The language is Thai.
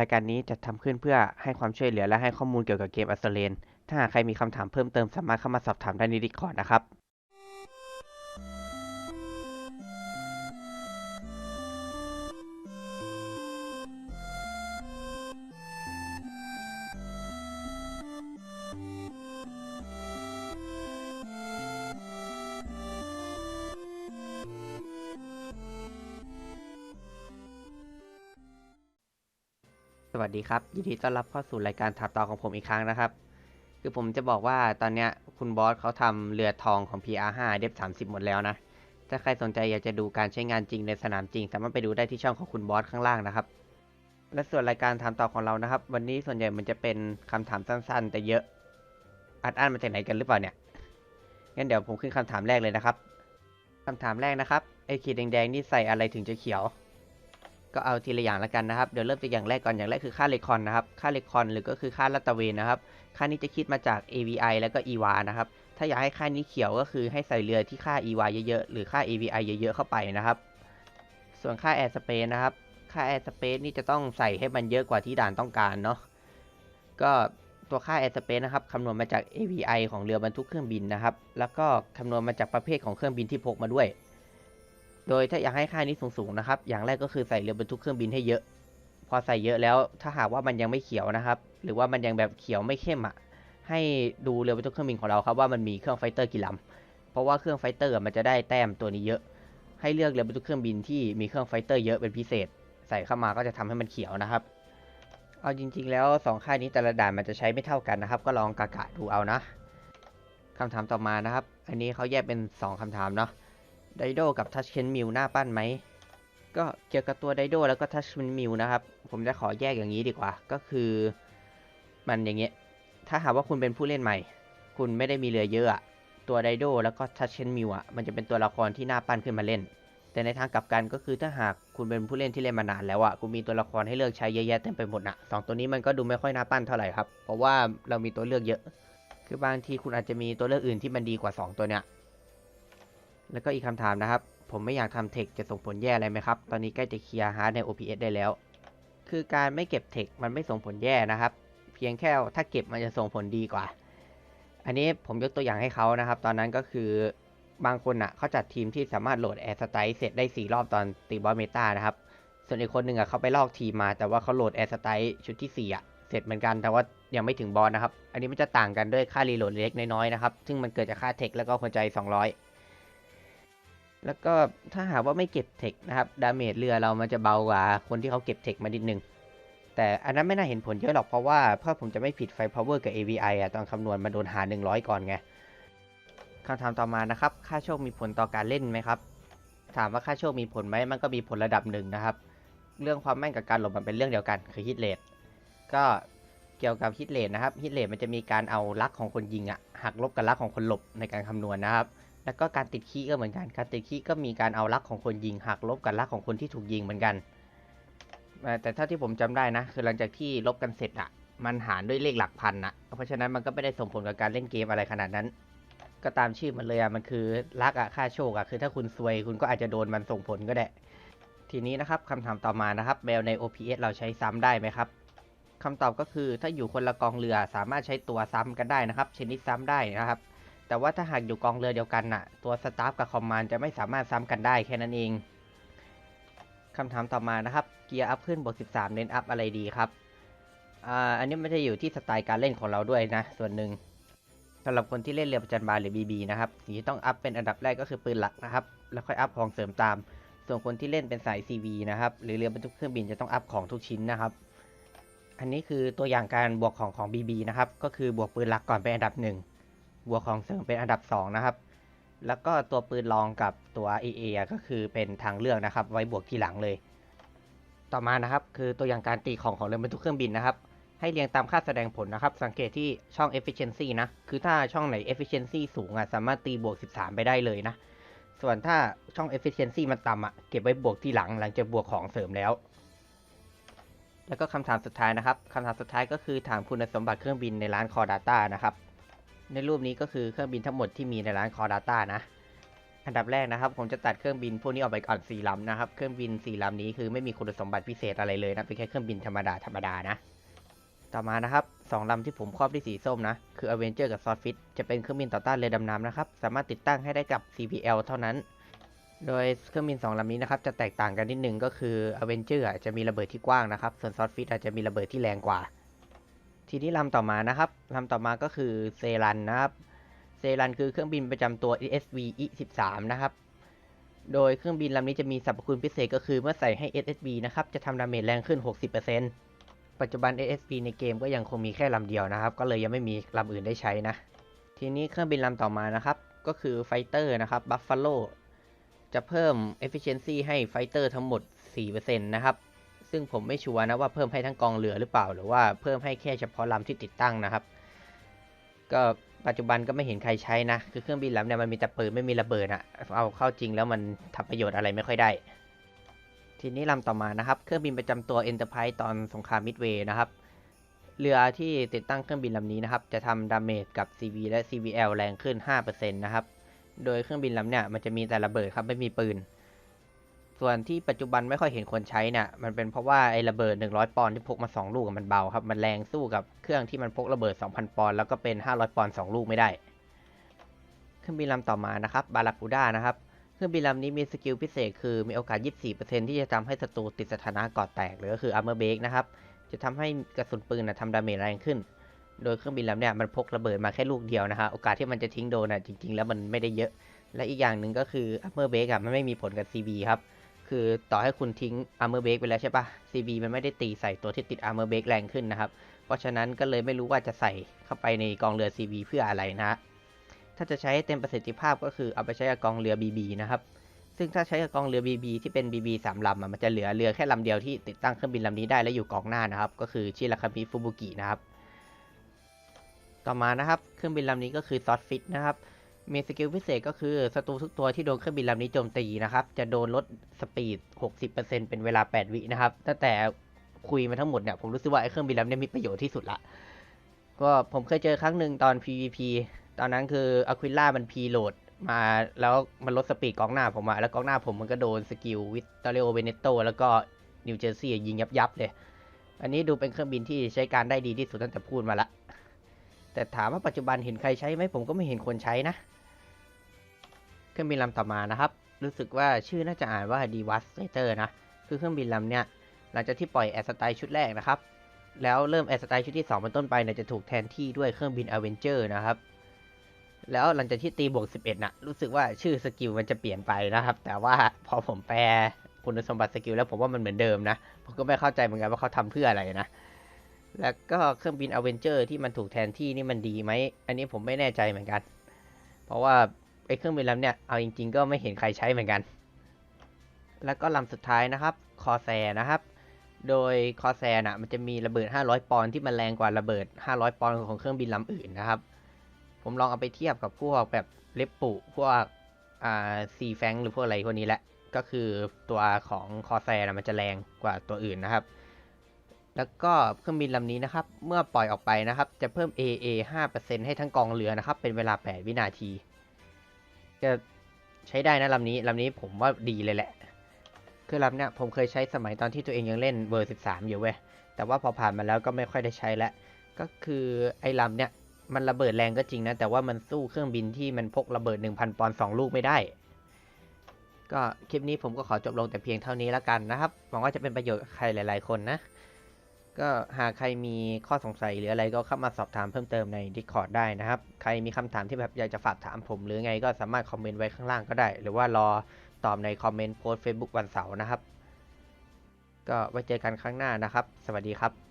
รายการนี้จะทำขึ้นเพื่อให้ความช่วยเหลือและให้ข้อมูลเกี่ยวกับเกมอัสเลนถ้าหากใครมีคำถามเพิ่มเติมสามารถเข้ามาสอบถามได้ในดิสคอร์ดนะครับ สวัสดีครับ ยินดีต้อนรับเข้าสู่รายการถามตอบของผมอีกครั้งนะครับ คือผมจะบอกว่าตอนเนี้ยคุณบอสเขาทำเรือทองของ PR5 เดฟ30 หมดแล้วนะ ถ้าใครสนใจอยากจะดูการใช้งานจริงในสนามจริง สามารถไปดูได้ที่ช่องของคุณบอสข้างล่างนะครับ และส่วนรายการถามตอบของเรานะครับ วันนี้ส่วนใหญ่มันจะเป็นคำถามสั้นๆ แต่เยอะ อัดอั้นมาจากไหนกันหรือเปล่าเนี่ยงั้นเดี๋ยวผมขึ้นคำถามแรกเลยนะครับคำถามแรกนะครับไอ้ขีดแดงๆนี่ใส่อะไรถึงจะเขียว ก็เอาทีละอย่างละกันนะครับ เดี๋ยวเริ่มจากอย่างแรกก่อน อย่างแรกคือค่าเลคอนนะครับ ค่าเลคอนหรือก็คือค่าลาดตเวนนะครับ ค่านี้จะคิดมาจาก AVI แล้วก็ EVA นะครับ ถ้าอยากให้ค่านี้เขียวก็คือให้ใส่เรือที่ค่า EVA เยอะๆ หรือค่า AVI เยอะๆ เข้าไปนะครับ ส่วนค่า Air Space นะครับ ค่า Air Space นี่จะต้องใส่ให้มันเยอะกว่าที่ด่านต้องการเนาะ ก็ตัวค่า Air Space นะครับคำนวณมาจาก AVI ของเรือบรรทุกเครื่องบินนะครับ แล้วก็คำนวณมาจากประเภทของเครื่องบินที่พกมาด้วย โดยถ้าอยากให้ค่านี้สูงๆนะครับ อย่างแรกก็คือใส่เรือบรรทุกเครื่องบินให้เยอะ พอใส่เยอะแล้วถ้าหากว่ามันยังไม่เขียวนะครับ หรือว่ามันยังแบบเขียวไม่เข้มอะ ให้ดูเรือบรรทุกเครื่องบินของเราครับว่ามันมีเครื่องไฟเตอร์กี่ลำเพราะว่าเครื่องไฟเตอร์มันจะได้แต้มตัวนี้เยอะ ให้เลือกเรือบรรทุกเครื่องบินที่มีเครื่องไฟเตอร์เยอะเป็นพิเศษ ใส่เข้ามาก็จะทำให้มันเขียวนะครับ เอาจริง ๆ แล้วสองค่ายนี้แต่ละด่านมันจะใช้ไม่เท่ากันนะครับ ก็ลองกะกะดูเอานะคำถามต่อมานะครับ อันนี้เขาแยกเป็นสองคำถามเนาะ ไดโดกับทัชเชนมิวหน้าปั้นไหม ก็เกี่ยวกับตัวไดโดแล้วก็ทัชเชนมิวนะครับ ผมจะขอแยกอย่างนี้ดีกว่า ก็คือมันอย่างเงี้ย ถ้าหากว่าคุณเป็นผู้เล่นใหม่ คุณไม่ได้มีเรือเยอะ ตัวไดโดแล้วก็ทัชเชนมิวอะ มันจะเป็นตัวละครที่น่าปั้นขึ้นมาเล่น แต่ในทางกลับกันก็คือถ้าหากคุณเป็นผู้เล่นที่เล่นมานานแล้วอะ คุณมีตัวละครให้เลือกใช้เยอะแยะเต็มไปหมดนะสองตัวนี้มันก็ดูไม่ค่อยน่าปั้นเท่าไหร่ครับ เพราะว่าเรามีตัวเลือกเยอะ คือบางทีคุณอาจจะมีตัวเลือกอื่นที่มันดีกว่าสองตัวเนี้ย แล้วก็อีกคำถามนะครับ ผมไม่อยากทำเทคจะส่งผลแย่อะไรไหมครับ ตอนนี้ใกล้จะเคลียร์ฮาร์ดใน OPS ได้แล้ว คือการไม่เก็บเทคมันไม่ส่งผลแย่นะครับ เพียงแค่ถ้าเก็บมันจะส่งผลดีกว่า อันนี้ผมยกตัวอย่างให้เขานะครับ ตอนนั้นก็คือบางคนอะเขาจัดทีมที่สามารถโหลดแอร์สไตล์เสร็จได้ 4 รอบตอนตีบอสเมตานะครับ ส่วนอีกคนหนึ่งอะเขาไปลอกทีมมา แต่ว่าเขาโหลดแอร์สไตล์ชุดที่4อะเสร็จเหมือนกันแต่ว่ายังไม่ถึงบอสนะครับ อันนี้มันจะต่างกันด้วยค่ารีโหลดเล็กน้อยๆนะครับ ซึ่งมันเกิดจากค่าเทคแล้วก็หัวใจ 200 แล้วก็ถ้าหากว่าไม่เก็บเทคนะครับดาเมจเรือเรามันจะเบากว่าคนที่เขาเก็บเทคมานิดนึง แต่อันนั้นไม่น่าเห็นผลเยอะหรอกเพราะว่าถ้าผมจะไม่ผิดไฟ power กับ AVI อะตอนคำนวณมาโดนหาร100 ก่อนไงคำถามต่อมานะครับ ค่าโชคมีผลต่อการเล่นไหมครับ ถามว่าค่าโชคมีผลไหมมันก็มีผลระดับหนึ่งนะครับ เรื่องความแม่นกับการหลบมันเป็นเรื่องเดียวกันคือฮิตเลทก็เกี่ยวกับฮิตเลทนะครับฮิตเลทมันจะมีการเอาลักของคนยิงอะหักลบกับลักของคนหลบในการคำนวณนะครับ แล้วก็การติดคีย์ก็เหมือนกัน การติดคีย์ก็มีการเอาลักของคนยิงหักลบกับลักของคนที่ถูกยิงเหมือนกัน แต่เท่าที่ผมจำได้นะ คือหลังจากที่ลบกันเสร็จอะมันหารด้วยเลขหลักพันนะเพราะฉะนั้นมันก็ไม่ได้ส่งผลกับการเล่นเกมอะไรขนาดนั้น ก็ตามชื่อมันเลยอะมันคือลักอะค่าโชคอะคือถ้าคุณซวยคุณก็อาจจะโดนมันส่งผลก็ได้ ทีนี้นะครับคำถามต่อมานะครับแมวใน OPS เราใช้ซ้ำได้ไหมครับคำตอบก็คือถ้าอยู่คนละกองเรือสามารถใช้ตัวซ้ำกันได้นะครับ ชนิดซ้ำได้นะครับ แต่ว่าถ้าหากอยู่กองเรือเดียวกันน่ะ ตัวสตาฟกับคอมมานด์จะไม่สามารถซ้ำกันได้แค่นั้นเองคำถามต่อมานะครับเกียร์อัพขึ้นบวก13 เน้นอัพอะไรดีครับอ่าอันนี้ไม่ได้อยู่ที่สไตล์การเล่นของเราด้วยนะ ส่วนหนึ่งสำหรับคนที่เล่นเรือประจันบานหรือ BB นะครับสิ่งที่ต้องอัพเป็นอันดับแรกก็คือปืนหลักนะครับ แล้วค่อยอัพของเสริมตาม ส่วนคนที่เล่นเป็นสาย CV นะครับ หรือเรือบรรทุกเครื่องบินจะต้องอัพของทุกชิ้นนะครับ อันนี้คือตัวอย่างการบวกของของ BB นะครับ ก็คือบวกปืนหลักก่อนเป็นอันดับ1บ วกของเสริมเป็นอันดับ 2 นะครับ แล้วก็ตัวปืนรองกับตัว AA อก็คือเป็นทางเลือกนะครับ ไว้บวกทีหลังเลย ต่อมานะครับ คือตัวอย่างการตีของของเรือบรรทุกเครื่องบินนะครับ ให้เรียงตามค่าแสดงผลนะครับ สังเกตที่ช่อง efficiency นะ คือถ้าช่องไหน efficiency สูงอะสามารถตีบวก 13 ไปได้เลยนะ ส่วนถ้าช่อง efficiency มันต่ำอะเก็บไว้บวกทีหลังหลังจากบวกของเสริมแล้วแล้วก็คำถามสุดท้ายนะครับคำถามสุดท้ายก็คือถามคุณสมบัติเครื่องบินในร้าน Core Data นะครับ ในรูปนี้ก็คือเครื่องบินทั้งหมดที่มีในร้าน Core Data นะ อันดับแรกนะครับ ผมจะตัดเครื่องบินพวกนี้ออกไปก่อนสี่ลำนะครับ เครื่องบินสี่ลำนี้คือไม่มีคุณสมบัติพิเศษอะไรเลยนะ เป็นแค่เครื่องบินธรรมดาธรรมดานะ ต่อมานะครับสองลำที่ผมครอบด้วยสีส้มนะ คือ Avenger กับ Swordfish จะเป็นเครื่องบินต่อต้านเรือดำน้ำนะครับ สามารถติดตั้งให้ได้กับ CPL เท่านั้น โดยเครื่องบินสองลำนี้นะครับจะแตกต่างกันนิดนึงก็คือ Avenger อะจะมีระเบิดที่กว้างนะครับ ส่วน Swordfish อาจจะมีระเบิดที่แรงกว่า ทีนี้ลำต่อมานะครับลำต่อมาก็คือเซรันนะครับ เซรันคือเครื่องบินประจำตัว SSV E13 นะครับ โดยเครื่องบินลำนี้จะมีสรรพคุณพิเศษก็คือเมื่อใส่ให้ SSV นะครับ จะทำดาเมจแรงขึ้น 60%ปัจจุบัน SSV ในเกมก็ยังคงมีแค่ลำเดียวนะครับ ก็เลยยังไม่มีลำอื่นได้ใช้นะ ทีนี้เครื่องบินลำต่อมานะครับ ก็คือไฟเตอร์นะครับ Buffalo จะเพิ่ม efficiency ให้ไฟเตอร์ทั้งหมด 4%นะครับ ซึ่งผมไม่ชัวร์นะว่าเพิ่มให้ทั้งกองเรือหรือเปล่า หรือว่าเพิ่มให้แค่เฉพาะลำที่ติดตั้งนะครับ ก็ปัจจุบันก็ไม่เห็นใครใช้นะ คือเครื่องบินลำเนี่ยมันมีแต่ปืนไม่มีระเบิดอะเอาเข้าจริงแล้วมันทำประโยชน์อะไรไม่ค่อยได้ ทีนี้ลำต่อมานะครับ เครื่องบินประจำตัว Enterprise ตอนสงครามมิดเวย์นะครับ เรือที่ติดตั้งเครื่องบินลำนี้นะครับ จะทำดาเมจกับ CV และ CVL แรงขึ้น 5%นะครับ โดยเครื่องบินลำเนี่ยมันจะมีแต่ระเบิดครับไม่มีปืน ส่วนที่ปัจจุบันไม่ค่อยเห็นคนใช้เนี่ยมันเป็นเพราะว่าไอ้ระเบิด 100 ปอนด์ที่พกมา 2 ลูกมันเบาครับ มันแรงสู้กับเครื่องที่มันพกระเบิด 2,000 ปอนด์แล้วก็เป็น 500 ปอนด์2ลูกไม่ได้ เครื่องบินลำต่อมานะครับบารากูด้านะครับเครื่องบินลำนี้มีสกิลพิเศษคือมีโอกาส 24%ที่จะทำให้ศัตรูติดสถานะก่อแตกหรือก็คือ armor break นะครับจะทำให้กระสุนปืนนะทำดาเมจแรงขึ้น โดยเครื่องบินลำเนี่ยมันพกระเบิดมาแค่ลูกเดียวนะฮะโอกาสที่มันจะทิ้งโดนนะจริง ๆ แล้วมันไม่ได้เยอะ และอีกอย่างหนึ่งก็คือ armor break อะมันไม่มีผลกับ CB ครับ คือต่อให้คุณทิ้ง armor break ไปแล้วใช่ปะ CB มันไม่ได้ตีใส่ตัวที่ติด armor break แรงขึ้นนะครับ เพราะฉะนั้นก็เลยไม่รู้ว่าจะใส่เข้าไปในกองเรือ CB เพื่ออะไรนะ ถ้าจะใช้เต็มประสิทธิภาพก็คือเอาไปใช้กับกองเรือ BB นะครับ ซึ่งถ้าใช้กับกองเรือ BB ที่เป็น BB สามลำมันจะเหลือเรือแค่ลำเดียวที่ติดตั้งเครื่องบินลำนี้ได้และอยู่กองหน้านะครับ ก็คือชิราคามิฟูบุกินะครับ ต่อมานะครับ เครื่องบินลำนี้ก็คือซอสฟิตนะครับ มีสกิลพิเศษก็คือศัตรูทุกตัวที่โดนเครื่องบินลำนี้โจมตีนะครับ จะโดนลดสปีด 60%เป็นเวลา 8 วินะครับ ตั้งแต่คุยมาทั้งหมดเนี่ย ผมรู้สึกว่าไอ้เครื่องบินลำนี้มีประโยชน์ที่สุดละ ก็ผมเคยเจอครั้งหนึ่งตอน PVP ตอนนั้นคืออควิล่ามันพีโหลดมาแล้วมันลดสปีดกองหน้าผมอะแล้วกองหน้าผมมันก็โดนสกิลวิตตอเรโอเวเนโตแล้วก็นิวเจอร์ซีย์ยิงยับยับๆเลย อันนี้ดูเป็นเครื่องบินที่ใช้การได้ดีที่สุดตั้งแต่พูดมาละ แต่ถามว่าปัจจุบันเห็นใครใช้ไหมผมก็ไม่เห็นคนใช้นะ เครื่องบินลำต่อมานะครับ รู้สึกว่าชื่อน่าจะอ่านว่า d e v a s t a t o r นะ คือเครื่องบินลำเนี้ยหลังจากที่ปล่อยแอสไตล์ชุดแรกนะครับ แล้วเริ่มแอสไตล์ชุดที่2เป็นต้นไปเนี่ยจะถูกแทนที่ด้วยเครื่องบิน Avenger นะครับ แล้วหลังจากที่ตีบวก 11น่ะรู้สึกว่าชื่อสกิลมันจะเปลี่ยนไปนะครับ แต่ว่าพอผมแปลคุณสมบัติสกิลแล้วผมว่ามันเหมือนเดิมนะ ผมก็ไม่เข้าใจเหมือนกันว่าเขาทำเพื่ออะไรนะ แล้วก็เครื่องบิน Avenger ที่มันถูกแทนที่นี่มันดีไหม อันนี้ผมไม่แน่ใจเหมือนกัน เพราะว่าไอ้เครื่องบินลำเนี่ยเอาจริงๆ ก็ไม่เห็นใครใช้เหมือนกัน แล้วก็ลำสุดท้ายนะครับคอแซนะครับ โดยคอแซน่ะมันจะมีระเบิด 500 ปอนด์ที่มันแรงกว่าระเบิด 500 ปอนด์ของเครื่องบินลำอื่นนะครับ ผมลองเอาไปเทียบกับพวกแบบเล็บปุพวกอ่าซีแฟงหรือพวกอะไรพวกนี้แหละ ก็คือตัวของคอแซนะมันจะแรงกว่าตัวอื่นนะครับ แล้วก็เครื่องบินลำนี้นะครับ เมื่อปล่อยออกไปนะครับ จะเพิ่ม AA 5%ให้ทั้งกองเรือนะครับ เป็นเวลา 8 วินาที จะใช้ได้นะลำนี้ลำนี้ผมว่าดีเลยแหละ คือลำเนี้ยผมเคยใช้สมัยตอนที่ตัวเองยังเล่นเบอร์ 13 อยู่เว้ย แต่ว่าพอผ่านมาแล้วก็ไม่ค่อยได้ใช้แล้ว ก็คือไอ้ลำเนี้ยมันระเบิดแรงก็จริงนะ แต่ว่ามันสู้เครื่องบินที่มันพกระเบิด 1,000 ปอนด์2ลูกไม่ได้ ก็คลิปนี้ผมก็ขอจบลงแต่เพียงเท่านี้แล้วกันนะครับ หวังว่าจะเป็นประโยชน์กับใครหลาย ๆ คนนะ ก็หากใครมีข้อสงสัยหรืออะไรก็เข้ามาสอบถามเพิ่มเติมใน Discord ได้นะครับ ใครมีคำถามที่แบบอยากจะฝากถามผมหรือไงก็สามารถคอมเมนต์ไว้ข้างล่างก็ได้ หรือว่ารอตอบในคอมเมนต์โพสต์ Facebook วันเสาร์นะครับ ก็ไว้เจอกันครั้งหน้านะครับ สวัสดีครับ